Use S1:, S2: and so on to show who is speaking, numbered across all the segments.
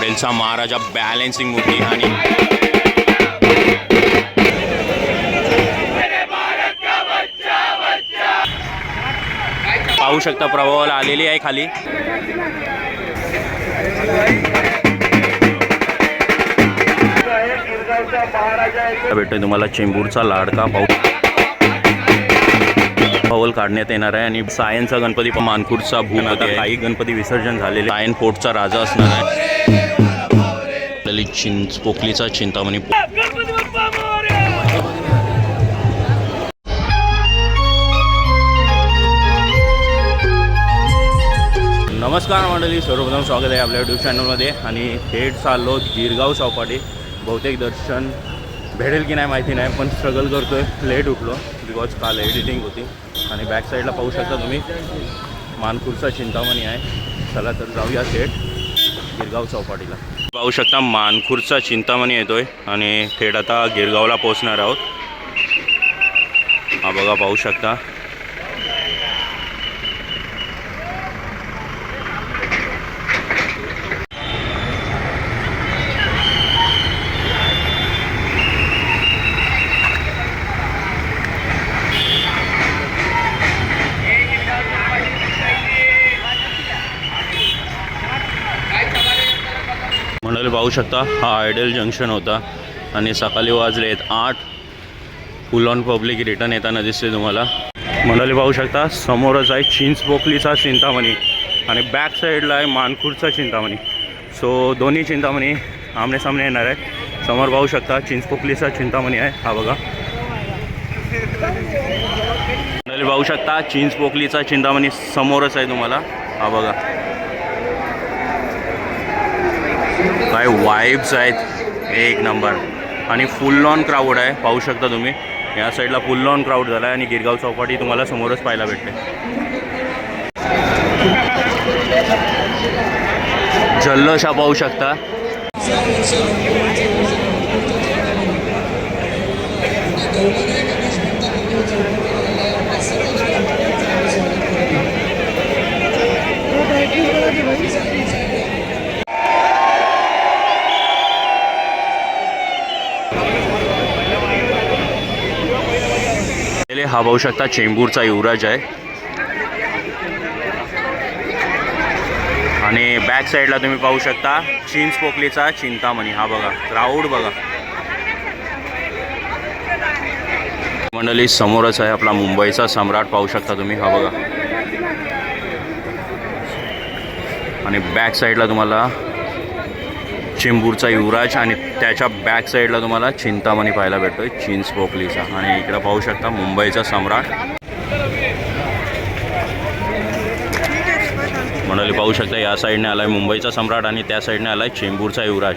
S1: रेलचा महाराजा balancing मूर्ती आणि पाहू शकता प्रभावाला आलेली आहे खाली. भेटतोय तुम्हाला चेंबूरचा लाडका पाऊ पाऊल काढण्यात येणार आहे आणि सायनचा गणपती पण मानपूरचा भूम आता काही गणपती विसर्जन झालेले सायन पोटचा राजा असणार आहे. चिंच पोकलीचा चिंतामणी नमस्कार मंडळी सर्वप्रथम स्वागत आहे आपल्या यूट्यूब चॅनलमध्ये आणि थेट चाललो गिरगाव चौपाटी बहुतेक दर्शन भेटेल की नाही माहिती नाही पण स्ट्रगल करतो आहे लेट उठलो बिकॉज काल एडिटिंग होती. आणि बॅक साईडला पाहू शकता तुम्ही मानपूरचा चिंतामणी आहे. चला तर जाऊया थेट गिरगाव चौपाटीला. पाहू शकता मानखुरचा चिंतामणी येतोय आणि थेट आता गिरगावला पोहोचणार आहोत. हा बघा पाहू शकता मंडळी पाहू शकता हा आयडल जंक्शन होता. आणि सकाळी वाजले आहेत आठ. फुल ऑन पब्लिक रिटर्न येताना दिसते तुम्हाला. मंडळी पाहू शकता समोरच आहे चिंचपोकलीचा चिंतामणी आणि बॅक साईडला आहे मानपूरचा चिंतामणी. सो दोन्ही चिंतामणी आमने सामने येणार आहे समोर पाहू शकता चिंचपोकलीचा चिंतामणी आहे. हा बघा. मंडळी पाहू शकता चिंचपोकलीचा चिंतामणी समोरच आहे तुम्हाला. हा बघा. काय वाईब्स आहेत. एक नंबर आणि फुल ऑन क्राऊड आहे. पाहू शकता तुम्ही. या साईडला फुल ऑन क्राऊड झाला आहे आणि गिरगाव चौपाटी तुम्हाला समोरच पाहायला भेटते. जल्लोष पाहू शकता. हा पाहू शकता चेंबूरचा युवराज आहे. आणि बॅक साईडला तुम्ही पाहू शकता चिंच पोकलीचा चिंतामणी. हा बघा क्राऊड बघा. मंडळी समोरच आहे आपला मुंबईचा सम्राट पाहू शकता तुम्ही हा बघा. आणि बॅक साईडला तुम्हाला चेंबूरचा युवराज आणि त्याच्या बॅक साईडला तुम्हाला चिंतामणी पाहायला भेटतोय. चिंच पोकलीचा आणि इकडं पाहू शकता मुंबईचा सम्राट. म्हणाली पाहू शकता या साईडने आलाय मुंबईचा सम्राट आणि त्या साईडने आलाय चेंबूरचा युवराज.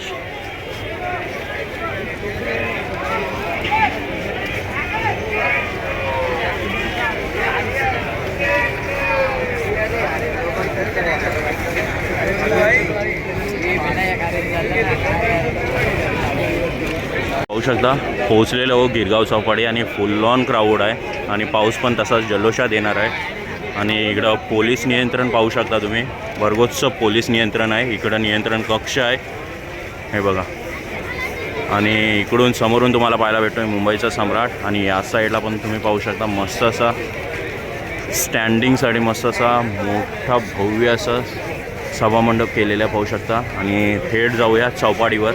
S1: शकता पोहोचलेलं हो गिरगाव चौपाटी आणि फुल ऑन क्राऊड आहे. आणि पाऊस पण तसाच जल्लोषात येणार आहे. आणि इकडं पोलीस नियंत्रण पाहू शकता तुम्ही. भरगोत्सव पोलीस नियंत्रण आहे. इकडं नियंत्रण कक्ष आहे. हे बघा. आणि इकडून समोरून तुम्हाला पाहायला भेटतो आहे मुंबईचा सम्राट. आणि या साईडला पण तुम्ही पाहू शकता मस्त असा स्टँडिंगसाठी मस्त असा मोठा भव्य असं सभामंडप केलेला पाहू शकता. आणि थेट जाऊया चौपाटीवर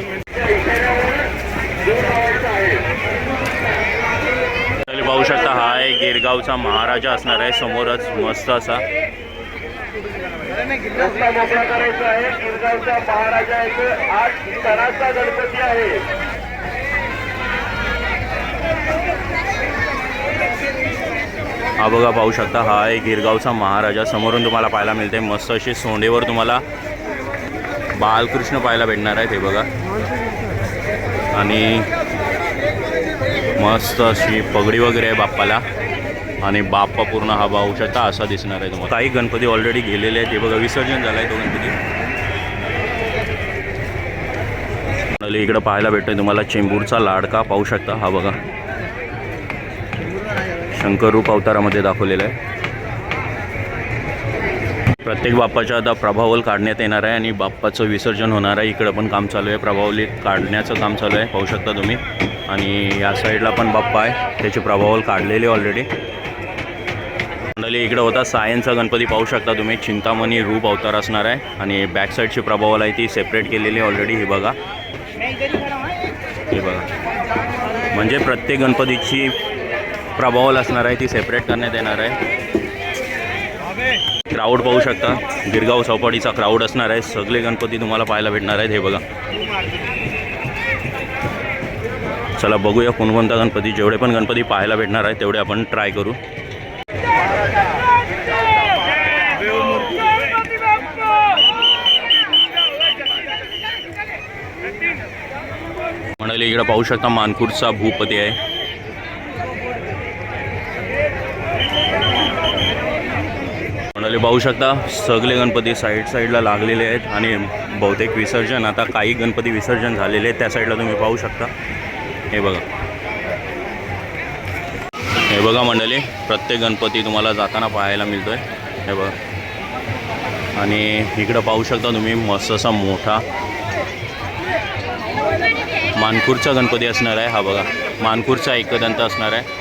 S1: तरी पाहू शकता हा आहे गिरगावचा महाराजा असणार आहे. समोरच मस्त असा. हा बघा पाहू शकता हा आहे गिरगावचा महाराजा समोरून तुम्हाला पाहायला मिळते मस्त अशी सोंडेवर तुम्हाला बालकृष्ण पाहायला भेटणार आहे ते बघा. आणि मस्त अशी पगडी वगैरे आहे बाप्पाला. आणि बाप्पा पूर्ण हा पाहू शकता असा दिसणार आहे तुम्हाला. काही गणपती ऑलरेडी गेलेले आहेत. हे बघा विसर्जन झालं आहे तो गणपती. इकडं पाहायला भेटतोय तुम्हाला चेंबूरचा लाडका पाहू शकता. हा बघा. शंकर रूप अवतारामध्ये दाखवलेला आहे. प्रत्येक बाप्पाच्या आता प्रभावल काढण्यात येणार आहे आणि बाप्पाचं विसर्जन होणार आहे. इकडं पण काम चालू आहे. प्रभावली काढण्याचं काम चालू आहे. पाहू शकता तुम्ही. आणि या साईडला पण बाप्पा आहे. त्याचे प्रभावल काढलेले ऑलरेडी मंडळी इकडं होता सायनचा गणपती. पाहू शकता तुम्ही चिंतामणी रूप अवतार असणार आहे. आणि बॅक साईडची प्रभावल आहे ती सेपरेट केलेली ऑलरेडी ही बघा. हे बघा. म्हणजे प्रत्येक गणपतीची प्रभावल असणार आहे ती सेपरेट करण्यात येणार आहे. क्राऊड पाहू शकता. गिरगाव चौपाटीचा क्राऊड असणार आहे. सगळे गणपती तुम्हाला पाहायला भेटणार आहेत हे बघा. चला बघूया कोणकोणता गणपती जेवढे पण गणपती पाहायला भेटणार आहे तेवढे आपण ट्राय करू. म्हणाले इकडे पाहू शकता मानपूरचा भूपती आहे. म्हणाले पाहू शकता सगळे गणपती साईड साईडला लागलेले आहेत आणि बहुतेक विसर्जन आता काही गणपती विसर्जन झालेले आहेत त्या साईडला तुम्ही पाहू शकता. हे बघा. हे बघा मंडळी प्रत्येक गणपती तुम्हाला जाताना पाहायला मिळतोय. हे बघा. आणि इकडं पाहू शकता तुम्ही मस्त असा मोठा मानपूरचा गणपती असणार आहे. हा बघा मानपूरचा एकदंत असणार आहे.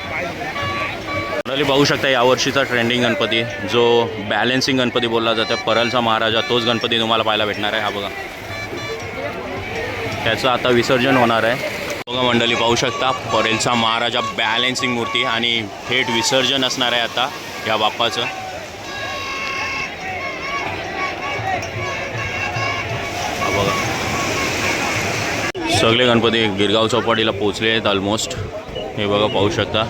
S1: मंडळी पाहू शकता यावर्षीचा ट्रेंडिंग गणपती जो बॅलेन्सिंग गणपती बोलला जातो परलचा महाराजा तोच गणपती तुम्हाला पाहायला भेटणार आहे. हा बघा. त्याचं आता विसर्जन होणार आहे. बघा मंडळी पाहू शकता परेलचा महाराजा बॅलेन्सिंग मूर्ती आणि थेट विसर्जन असणार आहे आता या बाप्पाचं. बघा. सगळे गणपती गिरगाव चौपाटीला पोचले आहेत ऑलमोस्ट हे बघा पाहू शकता.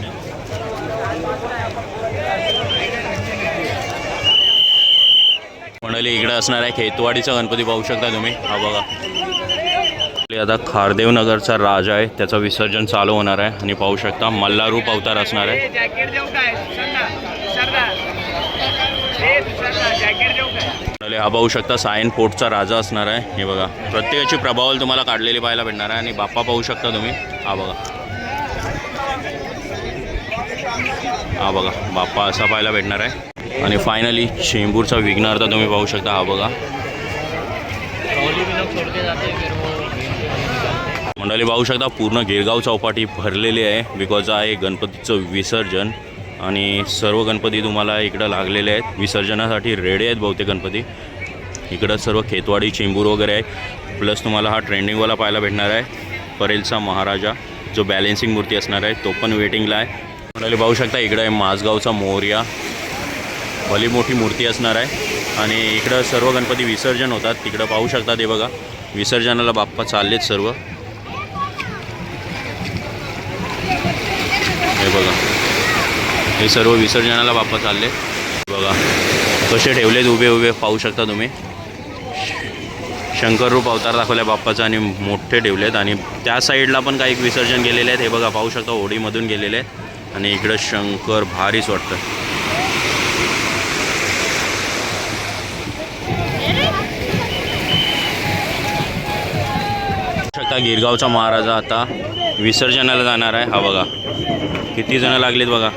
S1: मंडळी इकडे असणार आहे खेतवाडीचा गणपती पाहू शकता तुम्ही. हा बघा. आता खारदेव नगरचा राजा आहे. त्याचं विसर्जन चालू होणार आहे. आणि पाहू शकता मल्लारूप अवतार असणार आहे.
S2: हे
S1: हा पाहू शकता सायन फोर्टचा राजा असणार आहे. हे बघा प्रत्येकाची प्रभावल तुम्हाला काढलेली पाहायला भेटणार आहे. आणि बाप्पा पाहू शकता तुम्ही. हा बघा. हा बघा बाप्पा असा पाहायला भेटणार आहे. आणि फायनली चेंबूरचा विघ्नार्थ तुम्ही पाहू शकता. हा बघा. मंडळी पाहू शकता पूर्ण गिरगाव चौपाटी भरलेली आहे. बिकॉज आहे गणपतीचं विसर्जन आणि सर्व गणपती तुम्हाला इकडं लागलेले आहेत. विसर्जनासाठी रेडे आहेत बहुतेक गणपती. इकडं सर्व खेतवाडी चेंबूर वगैरे आहे. प्लस तुम्हाला हा ट्रेंडिंगवाला पाहायला भेटणार आहे. परेलचा महाराजा जो बॅलेन्सिंग मूर्ती असणार आहे तो पण वेटिंगला आहे. मंडळी पाहू शकता इकडं आहे माझगावचा मोर्या. भली मोठी मूर्ती असणार आहे. आणि इकडं सर्व गणपती विसर्जन होतात. तिकडं पाहू शकता ते बघा. विसर्जनाला बाप्पा चाललेत सर्व. हे बघा. हे सर्व विसर्जनाला बाप्पा चालले बघा. कसे ठेवलेत? उभे उभे. पाहू शकता तुम्ही. शंकर रूप अवतार दाखवल्या बाप्पाचा आणि मोठे ठेवलेत. आणि त्या साईडला पण काही विसर्जन केलेले आहेत. हे बघा पाहू शकता होडीमधून गेलेले आहेत. आणि इकडं शंकर भारीच वाटतं. शकता गिरगावचा महाराजा आता विसर्जनाला जाणार आहे. हा बघा. किती जण लागलेत बघा.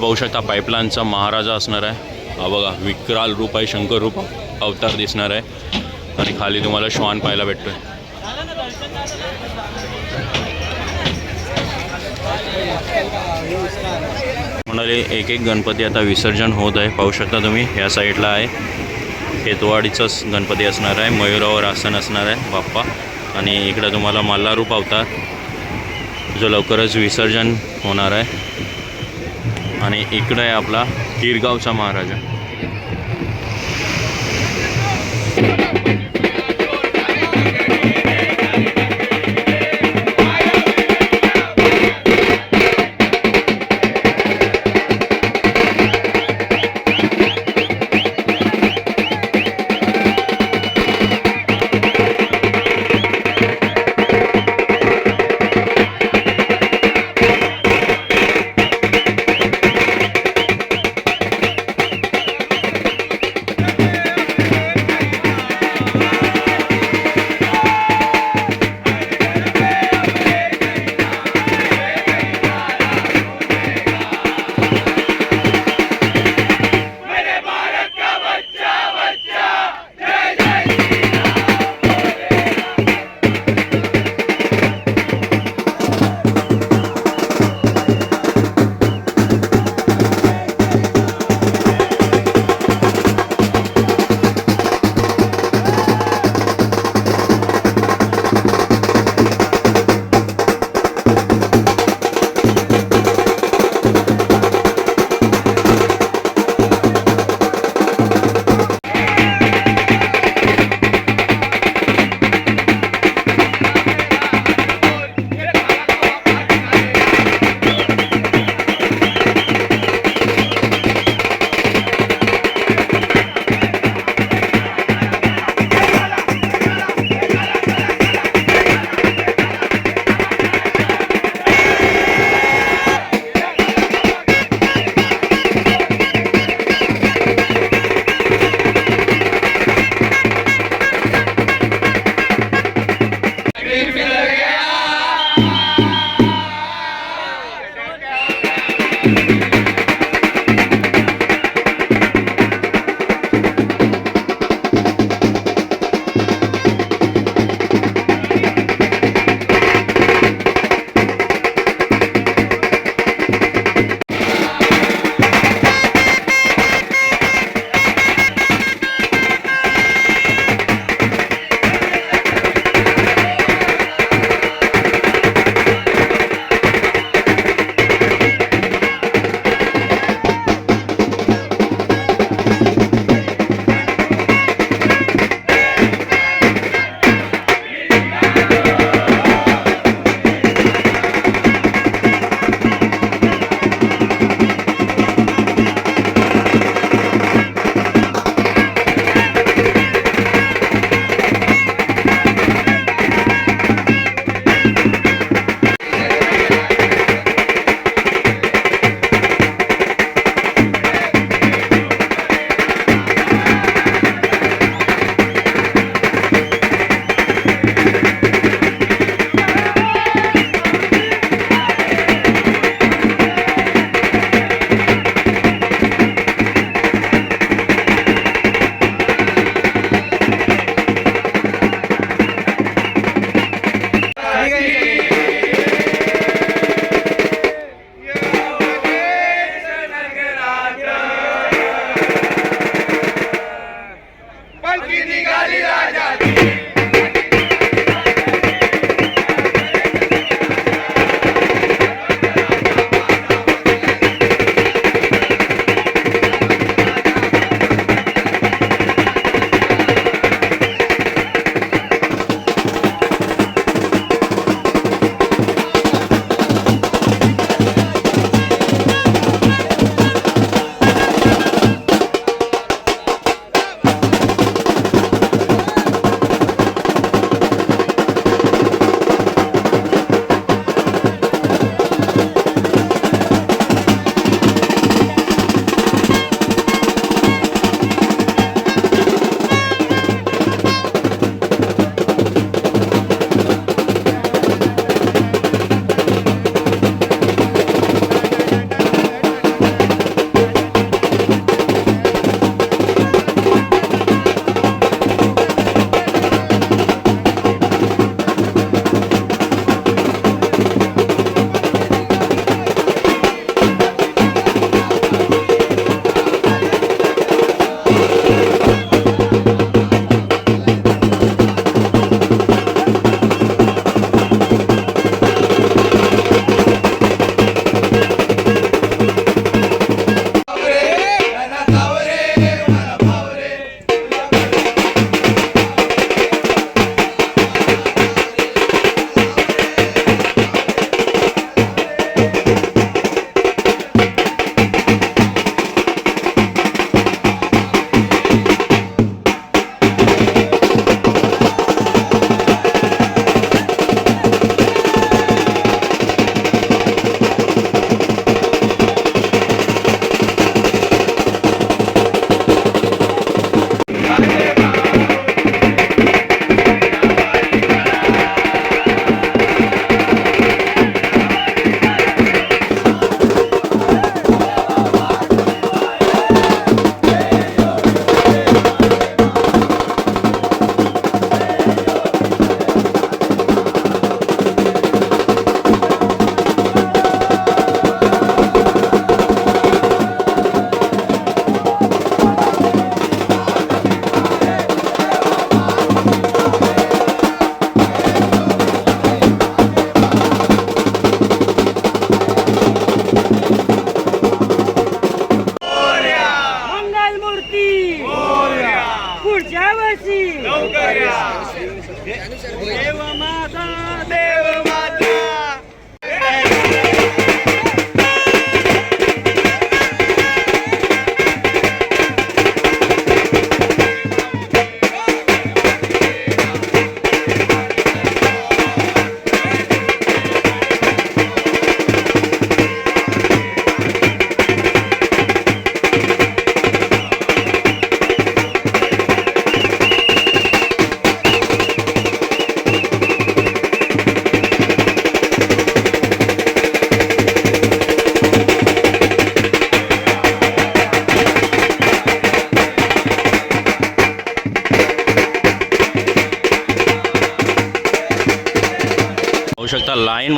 S1: पाहू शकता पाईपलाईनचा महाराजा असणार आहे. हा बघा विक्राल रूप आहे शंकर रूप अवतार दिसणार आहे. आणि खाली तुम्हाला श्वान पाहायला भेटतोय. म्हणाले एक एक गणपती आता विसर्जन होत आहे. पाहू शकता तुम्ही या साईडला आहे. केतवाडीचंच गणपती असणार आहे. मयुरावर आसन असणार आहे बाप्पा. आणि इकडं तुम्हाला मल्हारूप अवतार. जो लवकरच विसर्जन होणार आहे. आणि इकडं आहे आपला गिरगावचा महाराजा.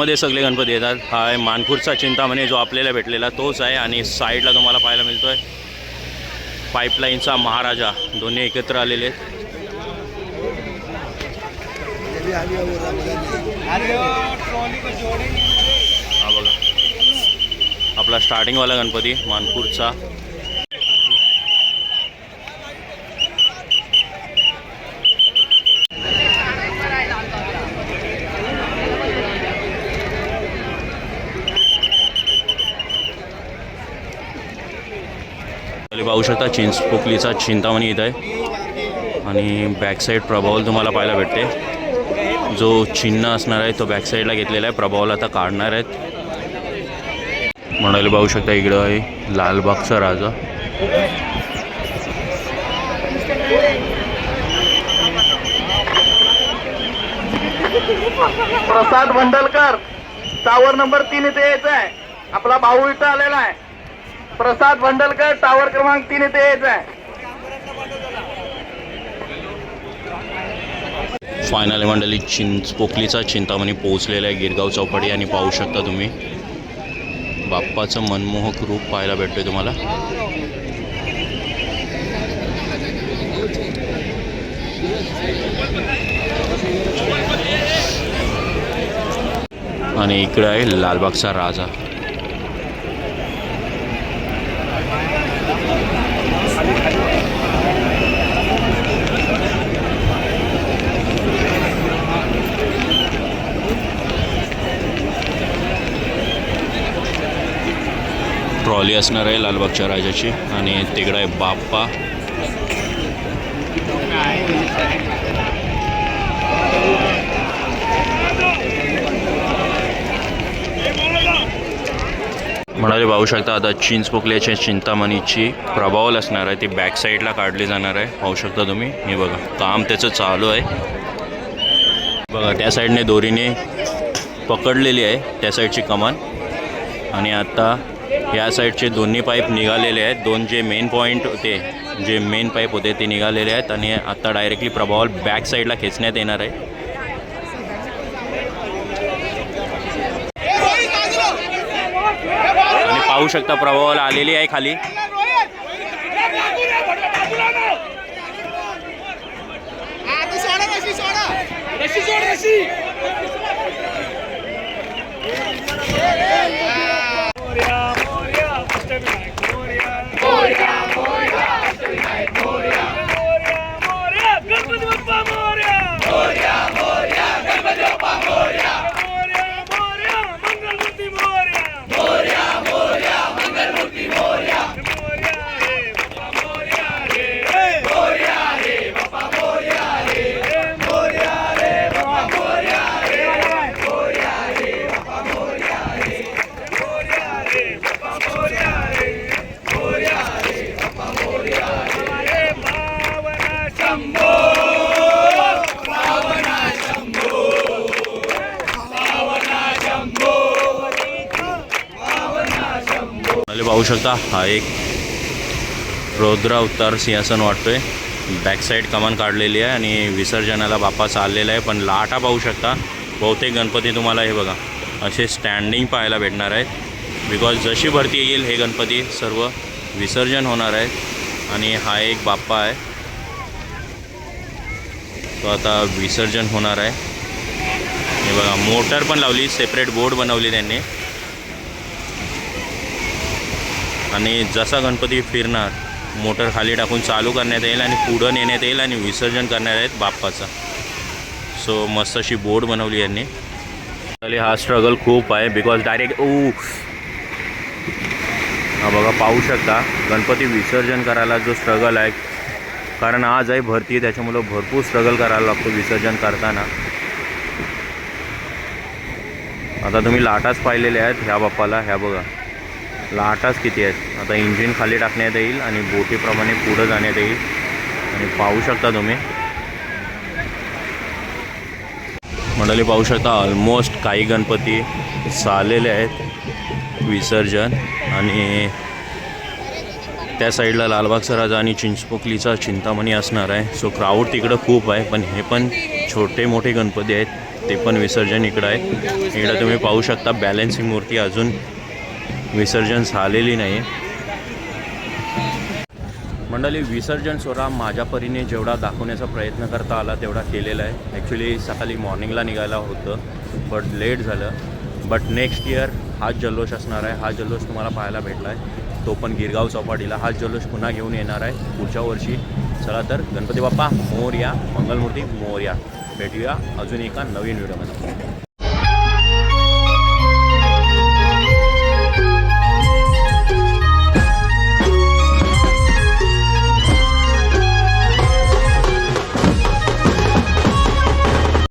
S1: मध्ये सगळे गणपती येतात. हा आहे मानपूरचा चिंतामणी जो आपल्याला भेटलेला तोच आहे आणि साईडला तुम्हाला पाहायला मिळतो आहे पाईपलाईनचा महाराजा दोन्ही एकत्र आलेले आहेत. हा बघा. आपला स्टार्टिंगवाला गणपती मानपूरचा. पाहू शकता चिंच पोकलीचा चिंतामणी इथं आहे. आणि बॅकसाईड प्रभावल तुम्हाला पाहायला भेटते. जो चिन्ह असणार आहे तो बॅकसाईडला घेतलेला आहे. प्रभावल आता काढणार आहेत. म्हणाले पाहू शकता इकडं आहे लालबागचा राजा.
S2: प्रसाद भंडलकर टावर नंबर तीन इथे यायचा आहे आपला भाऊ इथं आलेला आहे. प्रसाद भंडलकर टावर क्रमांक तीन येथे यायचं आहे.
S1: फायनल मंडळी चिंच पोकलीचा चिंतामणी पोहोचलेला आहे गिरगाव चौपाटी आणि पाहू शकता तुम्ही. बाप्पाचं मनमोहक रूप पाहायला भेटतोय तुम्हाला. आणि इकडे आहे लालबागचा राजा. ट्रॉली असणार आहे लालबागच्या राजाची. आणि तिकडं आहे बाप्पा. म्हणाले पाहू शकता आता चिंच चिंचपोकल्याच्या चिंतामणीची प्रभावल असणार आहे. ती बॅक साईडला काढली जाणार आहे. पाहू शकता तुम्ही. हे बघा काम त्याचं चालू आहे. बघा त्या साईडने दोरीने पकडलेली आहे. त्या साईडची कमान. आणि आता या साईडचे दोन्ही पाईप निघालेले आहेत. दोन जे मेन पॉईंट होते जे मेन पाईप होते ते निघालेले आहेत आणि आता डायरेक्टली प्रभावल बॅक साईडला खेचण्यात येणार आहे. आणि पाहू शकता प्रभावल आलेली आहे खाली.
S3: गणपती
S1: पाहू शकता हा एक रौद्र अवतार सिंहासन वाटतोय. बॅक साईड कमान काढलेली आहे आणि विसर्जनाला बाप्पा चाललेला आहे पण लाटा पाहू शकता. बहुतेक गणपती तुम्हाला हे बघा असे स्टँडिंग पाहायला भेटणार आहेत. बिकॉज जशी भरती येईल हे गणपती सर्व विसर्जन होणार आहेत. आणि हा एक बाप्पा आहे. तो आता विसर्जन होणार आहे. हे बघा मोटर पण लावली सेपरेट बोर्ड बनवली त्यांनी. आणि जसा गणपती फिरणार मोटर खाली टाकून चालू करण्यात येईल आणि पुढं नेण्यात येईल आणि विसर्जन करणार आहेत बाप्पाचा. सो मस्त अशी बोर्ड बनवली यांनी. आणि हा स्ट्रगल खूप आहे बिकॉज डायरेक्ट ओ! हा बघा पाहू शकता गणपती विसर्जन करायला जो स्ट्रगल आहे कारण आज आहे भरती त्याच्यामुळं भरपूर स्ट्रगल करायला लागतो विसर्जन करताना. आता तुम्ही लाटाच पाहिलेल्या आहेत ह्या बाप्पाला ह्या बघा. लाटाच किती आहेत? आता इंजिन खाली टाकण्यात येईल आणि बोटीप्रमाणे पुढं जाण्यात येईल. आणि पाहू शकता तुम्ही. मंडळी पाहू शकता ऑलमोस्ट काही गणपती चाललेले आहेत. विसर्जन आणि त्या साईडला लालबाग सराजा आणि चिंचपोकलीचा चिंतामणी असणार आहे. सो क्राऊड तिकडं खूप आहे पण हे पण छोटे मोठे गणपती आहेत. ते पण विसर्जन इकडं आहे. इकडं तुम्ही पाहू शकता बॅलेन्सिंग मूर्ती अजून विसर्जन झालेली नाही मंडळी विसर्जन सोहळा माझ्या परीने जेवढा दाखवण्याचा प्रयत्न करता आला तेवढा केलेला आहे. ॲक्च्युली सकाळी मॉर्निंगला निघायला होतं बट लेट झालं. बट नेक्स्ट इयर हाच जल्लोष असणार आहे. हा जल्लोष तुम्हाला पाहायला भेटला आहे तो पण गिरगाव चौपाटीला. हाच जल्लोष पुन्हा घेऊन येणार आहे. पुढच्या वर्षी चला तर गणपती बाप्पा मोरया मंगलमूर्ती मोरया. भेटूया अजून एका नवीन व्हिडिओमध्ये.